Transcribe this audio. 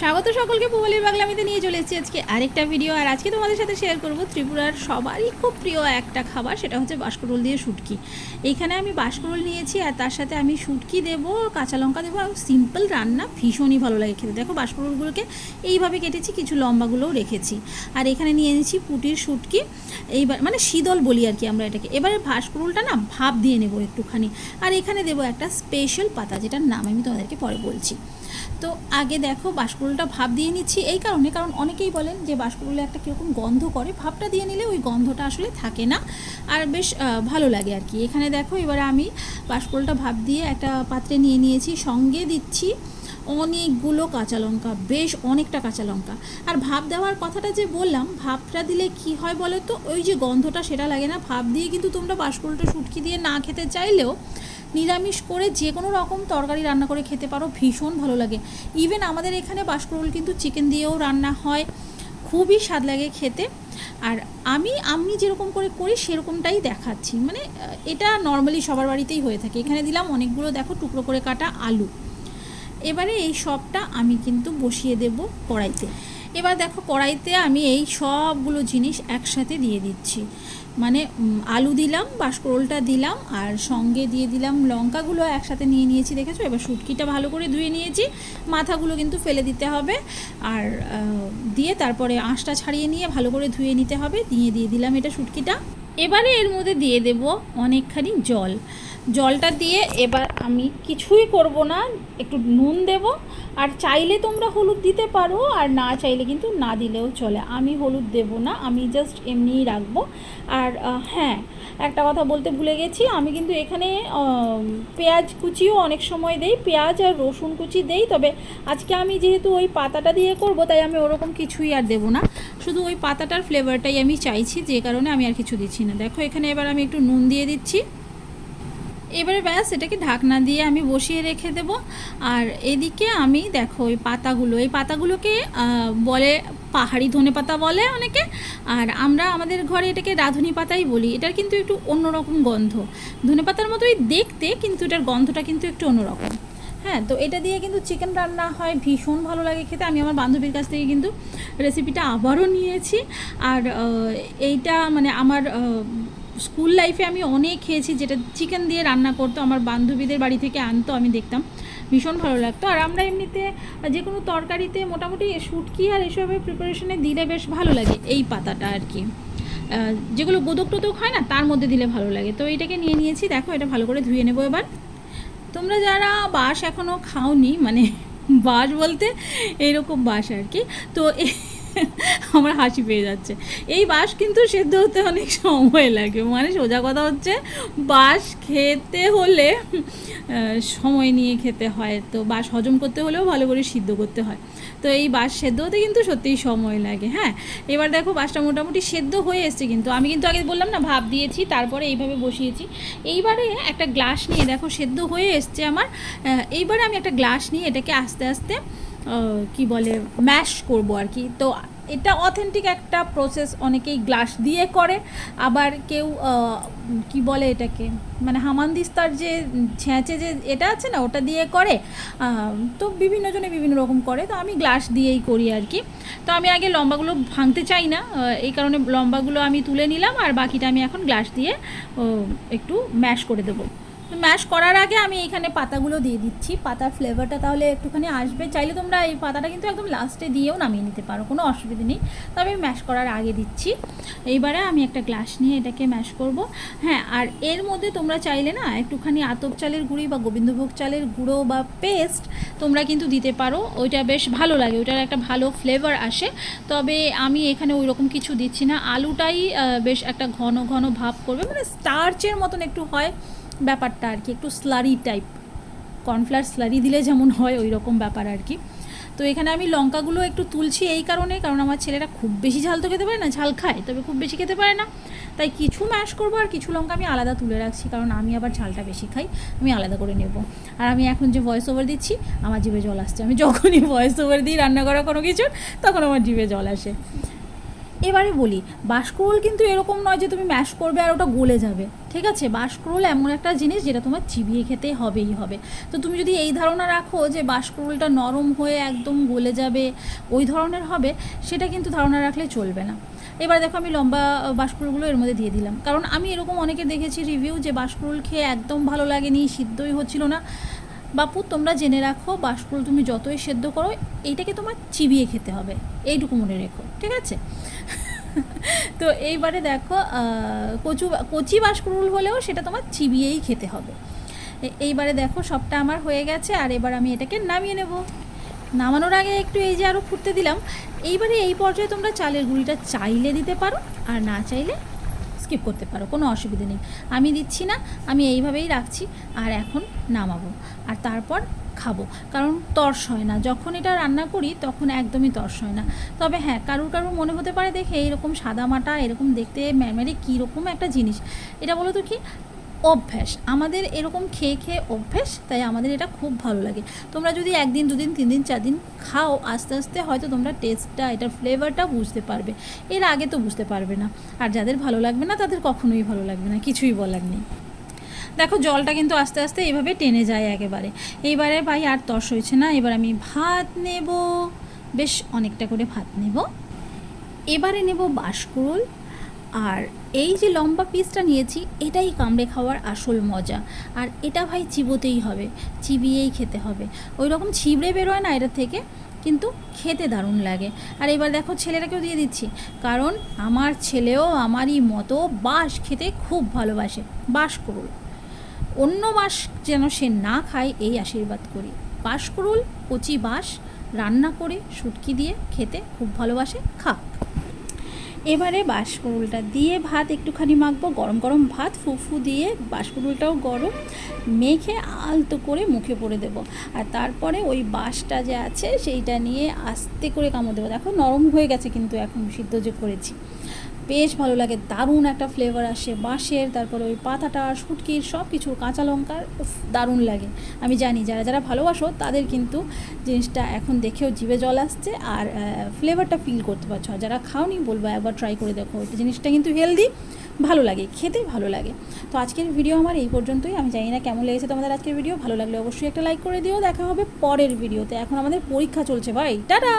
স্বাগত সকলকে, পুবালির বাংলামিতে নিয়ে চলে এসেছি আজকে আরেকটা ভিডিও আর আজকে তোমাদের সাথে শেয়ার করব ত্রিপুরার সবারই খুব প্রিয় একটা খাবার, সেটা হচ্ছে বাসকরোল দিয়ে শুটকি। এইখানে আমি বাসকরোল নিয়েছি আর তার সাথে আমি শুটকি দেবো, কাঁচা লঙ্কা দেবো আর সিম্পল রান্না ভীষণই ভালো লাগে খেতে। দেখো বাসকরোলগুলোকে এইভাবে কেটেছি, কিছু লম্বাগুলোও রেখেছি। আর এখানে নিয়ে এনেছি পুটির শুটকি। এইবার মানে শীতল বলি আর কি আমরা এটাকে। এবারে ভাসকরোলটা না ভাপ দিয়ে নেব একটুখানি। আর এখানে দেবো একটা স্পেশাল পাতা, যেটার নাম আমি তোমাদেরকে পরে বলছি। তো আগে দেখো বাঁশকুড়ুলটা ভাপ দিয়ে নিচ্ছি এই কারণে, কারণ অনেকেই বলেন যে বাঁশকুড়ুলে একটা কীরকম গন্ধ করে ভাপটা দিয়ে নিলে ওই গন্ধটা আসলে থাকে না। আর বেশ ভালো লাগে আর কি। এখানে দেখো, এবারে আমি বাঁশকুড়ুলটা ভাপ দিয়ে একটা পাত্রে নিয়ে নিয়েছি, সঙ্গে দিচ্ছি অনেকগুলো কাঁচা লঙ্কা, বেশ অনেকটা কাঁচা লঙ্কা। আর ভাপ দেওয়ার কথাটা যে বললাম ভাপটা দিলে কি হয় বলো তো ওই যে গন্ধটা সেটা লাগে না। ভাপ দিয়ে কিন্তু তোমরা বাঁশকুড়ুলটা শুটকি দিয়ে না খেতে চাইলেও নিরামিষ করে যে কোনো রকম তরকারি রান্না করে খেতে পারো, ভীষণ ভালো লাগে। ইভেন আমাদের এখানে বাসকরোল কিন্তু চিকেন দিয়েও রান্না হয়, খুবই স্বাদ লাগে খেতে। আর আমি আমি যেরকম করে করি সেরকমটাই দেখাচ্ছি। মানে এটা নর্মালি সবার বাড়িতেই হয়ে থাকে। এখানে দিলাম অনেকগুলো, দেখো, টুকরো করে কাটা আলু। এবারে এই সবটা আমি কিন্তু বসিয়ে দেব কড়াইতে। এবার দেখো, কড়াইতে আমি এই সবগুলো জিনিস একসাথে দিয়ে দিচ্ছি। মানে আলু দিলাম বাসকরোলটা দিলাম, আর সঙ্গে দিয়ে দিলাম লঙ্কাগুলো একসাথে নিয়ে নিয়েছি, দেখেছ? এবার শুটকিটা ভালো করে ধুয়ে নিয়েছি, মাথাগুলো কিন্তু ফেলে দিতে হবে। আর দিয়ে তারপরে আঁশটা ছাড়িয়ে নিয়ে ভালো করে ধুয়ে নিতে হবে, দিয়ে দিয়ে দিলাম এটা শুটকিটা। এবারে এর মধ্যে দিয়ে দেব অনেকখানি জল। জলটা দিয়ে এবার আমি কিছুই করব না, একটু নুন দেব। আর চাইলে তোমরা হলুদ দিতে পারো, আর না চাইলে কিন্তু না দিলেও চলে। আমি হলুদ দেব না, আমি জাস্ট এমনিই রাখব। আর হ্যাঁ একটা কথা বলতে ভুলে গেছি, আমি কিন্তু এখানে পেঁয়াজ কুচিও অনেক সময় দেই, পেঁয়াজ আর রসুন কুচি দেই, তবে আজকে আমি যেহেতু ওই পাতাটা দিয়ে করব, তাই আমি ওরকম কিছুই আর দেবো না। শুধু ওই পাতাটার ফ্লেভারটাই আমি চাইছি, যে কারণে আমি আর কিছু দিচ্ছি না। দেখো, এখানে এবার আমি একটু নুন দিয়ে দিচ্ছি। এবারে ব্যাস, এটাকে ঢাকনা দিয়ে আমি বসিয়ে রেখে দেব। আর এদিকে আমি, দেখো এই পাতাগুলো, এই পাতাগুলোকে বলে পাহাড়ি ধনে পাতা বলে অনেকে। আর আমরা আমাদের ঘরে এটাকে রাঁধুনি পাতাই বলি। এটার কিন্তু একটু অন্যরকম গন্ধ। ধনে পাতার মতোই দেখতে, কিন্তু এটার গন্ধটা কিন্তু একটু অন্যরকম। হ্যাঁ তো এটা দিয়ে কিন্তু চিকেন রান্না হয়, ভীষণ ভালো লাগে খেতে। আমি আমার বান্ধবীর কাছ থেকে কিন্তু রেসিপিটা আবারও নিয়েছি। আর এইটা মানে আমার স্কুল লাইফে আমি অনেক খেয়েছি, যেটা চিকেন দিয়ে রান্না করতো। আমার বান্ধবীদের বাড়ি থেকে আনতো, আমি দেখতাম। ভীষণ ভালো লাগতো। আর আমরা এমনিতে যে কোনো তরকারিতে মোটামুটি শুটকি আর এসবের প্রিপারেশনে দিলে বেশ ভালো লাগে, এই পাতাটা আর কি। যেগুলো গোদক টোদক হয় না, তার মধ্যে দিলে ভালো লাগে। তো এইটাকে নিয়ে নিয়েছি। দেখো, এটা ভালো করে ধুয়ে নেব এবার। তোমরা যারা বাস এখনও খাওনি মানে বাস বলতে এইরকম বাস আর কি, তো আমার হাসি পেয়ে যাচ্ছে। এই বাস কিন্তু সেদ্ধ হতে অনেক সময় লাগে। মানে সোজা কথা হচ্ছে, বাঁশ খেতে হলে সময় নিয়ে খেতে হয়। তো বাঁশ হজম করতে হলেও ভালো করে সিদ্ধ করতে হয়। তো এই বাস সেদ্ধ হতে কিন্তু সত্যিই সময় লাগে হ্যাঁ? এবার দেখো বাসটা মোটামুটি সেদ্ধ হয়ে এসছে কিন্তু। আমি কিন্তু আগে বললাম না ভাব দিয়েছি, তারপরে এইভাবে বসিয়েছি। এইবারে একটা গ্লাস নিয়ে দেখো, সেদ্ধ হয়ে এসছে আমার। এইবারে আমি একটা গ্লাস নিয়ে এটাকে আস্তে আস্তে কি বলে ম্যাশ করব আর কি। তো এটা অথেন্টিক একটা প্রসেস অনেকেই গ্লাস দিয়ে করে। আবার কেউ কি বলে এটাকে? মানে হামানদিস্তার যে ছেঁচে যে এটা আছে না, ওটা দিয়ে করে। তো বিভিন্ন জনে বিভিন্ন রকম করে। তো আমি গ্লাস দিয়েই করি আর কি। তো আমি আগে লম্বাগুলো ভাঙতে চাই না। এই কারণে লম্বাগুলো আমি তুলে নিলাম। আর বাকিটা আমি এখন গ্লাস দিয়ে একটু ম্যাশ করে দেবো। ম্যাশ করার আগে আমি এখানে পাতাগুলো দিয়ে দিচ্ছি। পাতার ফ্লেভারটা তাহলে একটুখানি আসবে। চাইলে তোমরা এই পাতাটা কিন্তু একদম লাস্টে দিয়েও নামিয়ে নিতে পারো, কোনো অসুবিধা নেই। তবে আমি ম্যাশ করার আগে দিচ্ছি। এইবারে আমি একটা গ্লাস নিয়ে এটাকে ম্যাশ করব। হ্যাঁ আর এর মধ্যে তোমরা চাইলে না, একটুখানি আতপ চালের গুঁড়ি বা গোবিন্দভোগ চালের গুঁড়ো বা পেস্ট তোমরা কিন্তু দিতে পারো। ওইটা বেশ ভালো লাগে, ওইটার একটা ভালো ফ্লেভার আসে। তবে আমি এখানে ওই রকম কিছু দিচ্ছি না। আলুটাই বেশ একটা ঘন ঘন ভাব করবে মানে স্টার্চের মতন একটু হয়। ব্যাপারটা আর কি, একটু স্লারি টাইপ কর্নফ্লাওয়ার স্লারি দিলে যেমন হয় ওই রকম ব্যাপার আর কি। তো এখানে আমি লঙ্কাগুলো একটু তুলছি এই কারণে, কারণ আমার ছেলেরা খুব বেশি ঝাল তো খেতে পারে না, ঝাল খায়, তবে খুব বেশি খেতে পারে না। তাই কিছু ম্যাশ করব আর কিছু লঙ্কা আমি আলাদা তুলে রাখছি, কারণ আমি আবার ঝালটা বেশি খাই, আমি আলাদা করে নেব। আর আমি এখন যে ভয়েস ওভার দিচ্ছি, আমার জিভে জল আসছে। আমি যখনই ভয়েস ওভার দিই রান্না করা কোনো কিছু তখন আমার জিভে জল আসে। এবারে বলি বাঁশকুড়ুল কিন্তু এরকম নয় যে তুমি ম্যাশ করবে আর ওটা গলে যাবে। ঠিক আছে? বাঁশকুড়ুল এমন একটা জিনিস যেটা তোমার চিবিয়ে খেতে হবেই হবে। তো তুমি যদি এই ধারণা রাখো যে বাঁশকুড়ুলটা নরম হয়ে একদম গলে যাবে, ওই ধরনের হবে, সেটা কিন্তু ধারণা রাখলে চলবে না। এবার দেখো আমি লম্বা বাঁশকুড়ুলগুলো এর মধ্যে দিয়ে দিলাম। কারণ আমি এরকম অনেকে দেখেছি রিভিউ যে বাঁশকুড়ুল খেয়ে একদম ভালো লাগেনি, সিদ্ধই হচ্ছিল না। বাপু, তোমরা জেনে রাখো বাঁশকুড়ুল তুমি যতই সেদ্ধ করো, এইটাকে তোমার চিবিয়ে খেতে হবে। এইটুকু মনে রেখো, ঠিক আছে? তো এইবারে দেখো কচু কচি বাঁশকুড়ুল হলেও সেটা তোমার চিবিয়েই খেতে হবে। এইবারে দেখো, সবটা আমার হয়ে গেছে, আর এবার আমি এটাকে নামিয়ে নেব। নামানোর আগে একটু এই যে আরও ফুটতে দিলাম, এইবারে এই পর্যায়ে তোমরা চালের গুঁড়িটা চাইলে দিতে পারো, আর না চাইলে স্কিপ করতে পারো, কোনো অসুবিধা নেই। আমি দিচ্ছি না, আমি এইভাবেই রাখছি, আর এখন নামাবো, আর তারপর খাব। কারণ তর্স হয় না, যখন এটা রান্না করি তখন একদমই তর্স হয় না। তবে হ্যাঁ কারুর কারুর মনে হতে পারে দেখে এইরকম সাদা মাটা, এরকম দেখতে ম্যামেরে কীরকম একটা জিনিস। এটা বলো তো কি অভ্যাস। আমাদের এরকম খেয়ে খেয়ে অভ্যাস, তাই আমাদের এটা খুব ভালো লাগে। তোমরা যদি একদিন, দুদিন তিন দিন চার দিন খাও, আস্তে আস্তে হয়তো তোমরা টেস্টটা এটার ফ্লেভারটা বুঝতে পারবে। এর আগে তো বুঝতে পারবে না। আর যাদের ভালো লাগবে না, তাদের কখনোই ভালো লাগবে না, কিছুই বলার নেই। দেখো, জলটা কিন্তু আস্তে আস্তে এইভাবে টেনে যায় একেবারে। এইবারে ভাই আর তস হয়েছে না, এবার আমি ভাত নেব। বেশ, অনেকটা করে ভাত নেব। এবারে নেব বাঁশকুড়ুল। আর এই যে লম্বা পিসটা নিয়েছি, এটাই কামড়ে খাওয়ার আসল মজা। আর এটা ভাই চিবোতেই হবে, চিবিয়েই খেতে হবে। ওই রকম ছিবড়ে বেরোয় না এটা থেকে, কিন্তু খেতে দারুণ লাগে। আর এবার দেখো ছেলেটাকেও দিয়ে দিচ্ছি, কারণ আমার ছেলেও আমারই মতো বাঁশ খেতে খুব ভালোবাসে, বাঁশ করুল অন্য বাঁশ যেন সে না খায়, এই আশীর্বাদ করি। বাঁশ করুল কচি বাঁশ, রান্না করে শুটকি দিয়ে খেতে খুব ভালোবাসে, খা। এবারে বাঁশকুড়ুলটা দিয়ে ভাত একটুখানি মাখবো। গরম গরম ভাত, ফুফু দিয়ে বাঁশকুড়ুলটাও গরম। মেখে আলতো করে মুখে পরে দেব। আর তারপরে ওই বাঁশটা যে আছে, সেইটা নিয়ে আস্তে করে কামড় দেবো। দেখো নরম হয়ে গেছে কিন্তু এখন সিদ্ধ যে করেছি। বেশ ভালো লাগে, দারুণ একটা ফ্লেভার আসে, বাঁশের, তারপরে ওই পাতাটা, শুটকির সব কিছু কাঁচা লঙ্কার দারুণ লাগে। আমি জানি, যারা যারা ভালোবাসো, তাদের কিন্তু জিনিসটা এখন দেখেও জিভে জল আসছে আর ফ্লেভারটা ফিল করতে পারছ। আর যারা খাওনি, বলব একবার ট্রাই করে দেখো, ওই জিনিসটা কিন্তু হেলদি ভালো লাগে, খেতে ভালো লাগে। তো আজকের ভিডিও আমার এই পর্যন্তই। আমি জানি না কেমন লেগেছে তোমাদের আজকের ভিডিও ভালো লাগলে অবশ্যই একটা লাইক করে দিও। দেখা হবে পরের ভিডিওতে এখন আমাদের পরীক্ষা চলছে ভাই। টাটা!